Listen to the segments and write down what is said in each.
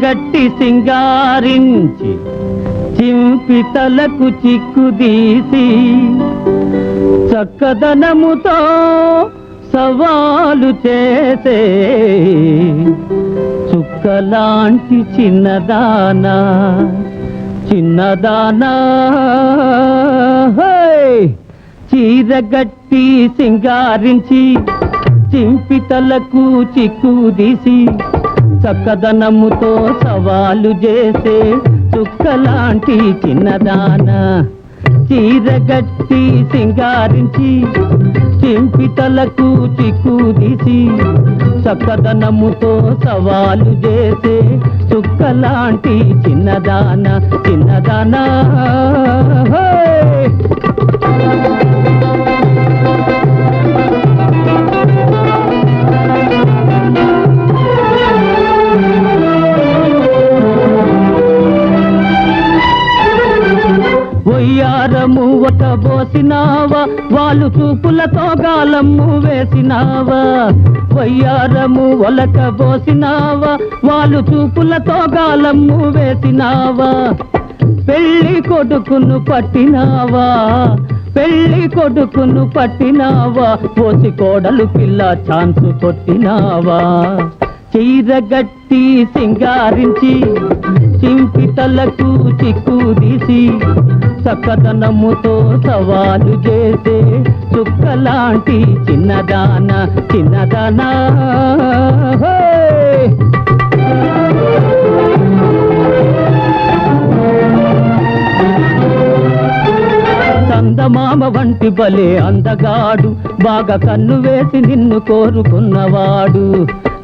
గట్టి సింగారించి చింపితలకు చిక్కుదీసి చక్కదనముతో సవాలు చేసే చుక్కలాంటి చిన్నదానా చిన్నదానా హై! చీరగట్టి సింగారించి చింపితలకు చిక్కుదీసి చక్కదనముతో సవాలు చేసే చుక్కలాంటి చిన్నదాన. చీరగట్టి సింగారించి చింపితలకు చిక్కుదిసి చక్కదనముతో సవాలు చేసే చుక్కలాంటి చిన్నదాన చిన్నదానా. కొయ్యారము వయ్యారము ఒక బోసినావా వాళ్ళు చూపులతో గాలము వేసినావా? కొయ్యారము ఒలక బోసినావా వాళ్ళు చూపులతో గాలము వేసినావా? పెళ్ళి కొడుకును పట్టినావా? పెళ్ళి కొడుకును పట్టినావా? పోసి కోడలు పిల్ల ఛాన్స్ కొట్టినావా? చీరగట్టి సింగారించి చింపి తలకు చిక్కుదీసి చక్కదనముతో సవాలు చేసే చుక్కలాంటి చిన్నదాన చిన్నదానా. చందమామ వంటి బలే అందగాడు బాగా కన్ను వేసి నిన్ను కోరుకున్నవాడు.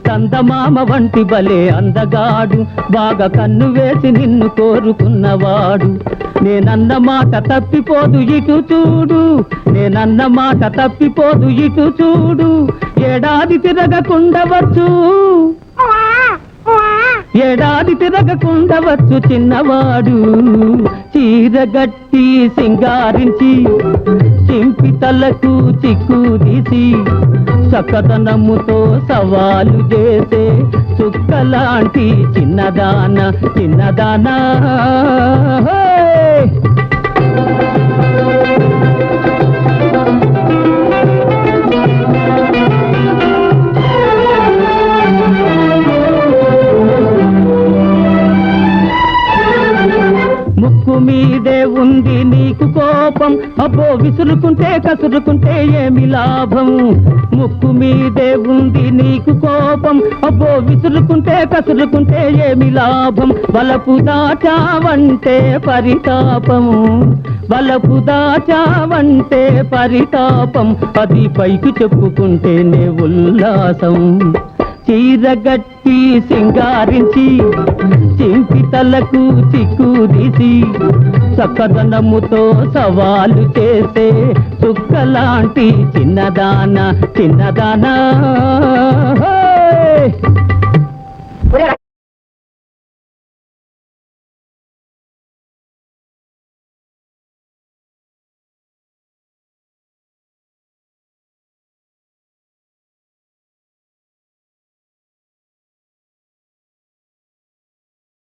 చందమామ వంటి బలే అందగాడు. బాగా కన్ను వేసి నిన్ను కోరుకున్నవాడు. నేనన్న మాట తప్పిపోదు ఇటు చూడు. నేనన్న మాట తప్పిపోదు ఇటు చూడు. ఏడాది తిరగకుండవచ్చు ఏడాది తిరగకుండవచ్చు చిన్నవాడు. చీరగట్టి సింగారించి చింపి తలకు చిక్కుదీసి చక్కదనముతో సవాలు చేసే చుక్కలాంటి చిన్నదాన చిన్నదానా. ఉంది నీకు కోపం? అబ్బో విసురుకుంటే కసురుకుంటే ఏమి లాభం? ముక్కు మీదే ఉంది నీకు కోపం? అబ్బో విసురుకుంటే కసురుకుంటే ఏమి లాభం? వలపు దాచావంటే పరితాపము వలపు దాచావంటే పరితాపం. అది పైకి చెప్పుకుంటేనే ఉల్లాసం. చీరగట్టి సింగారించి చింపి తలకు చిక్కుదీసి చక్కదనముతో సవాలు చేసే చుక్కలాంటి చిన్నదాన చిన్నదానా.